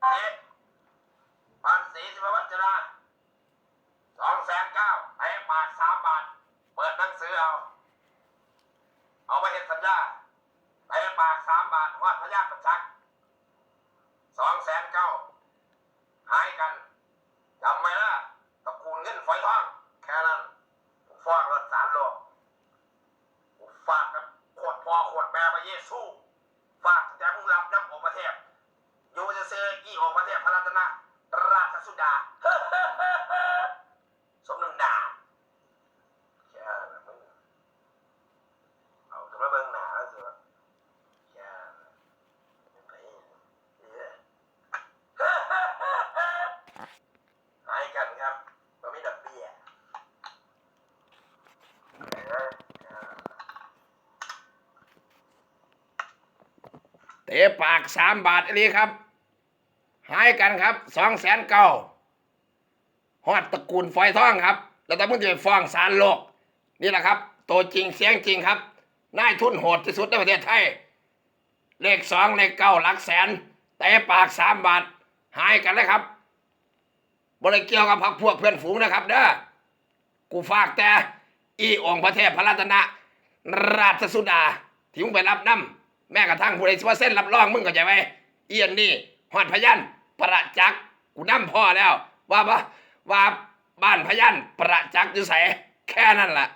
เจ็ดพันสีสิบวัจราสองแสนเก้าไอ้บาทสามบาท เปิดหนังสือเอา เอาไปเห็นสัญญาไอ้บาทสามบาทวาดพญาประจักษ์สองแสนเก้าหายกันจำไหมล่ะตระกูลเงินฝอยทอง แค่นั้นฟอกรถสารโลกฝากกับขวดพอขวดแม่พระเยซูฝากแต่มึงรับน้ำองประเทศอยู่จะเซกี่องค์ ประราชสุดาสมนึงด่าแค่มึงเอาถึงมาเบิ่งหนาแล้วสิวะแค่ไม่ไปเนี่ยหายกันครับมันไม่ดับเบี้ยเตะปากสามบาทอันนี้ครับ หายกันครับสองแสนเก้าฮอดตระกูลฝอยทองครับ แล้วแต่มึงจะไปฟ้องศาลโลก นี่แหละครับ ตัวจริงเสียงจริงครับนายทุนโหดที่สุดในประเทศไทย เลขสองเลขเก้าหลักแสนเตะปากสามบาท หายกันเลยครับบริเกี่ยวกับพักพวกเพื่อนฝูงนะครับเด้อกูฝากแต่ อีองค์พระเทพพระรัตนะ ราชสุดาที่มึงไปรับน้ำแม้กระทั่งผู้ใดสิว่าเส้นรับรองมึงก็ใจไว้เอียนนี่หอดพยัน ประจักษ์กูนั่มพ่อแล้ว ว่าว่าว่าบ้านพยันประจักษ์อยู่ใสแค่นั้นแหละ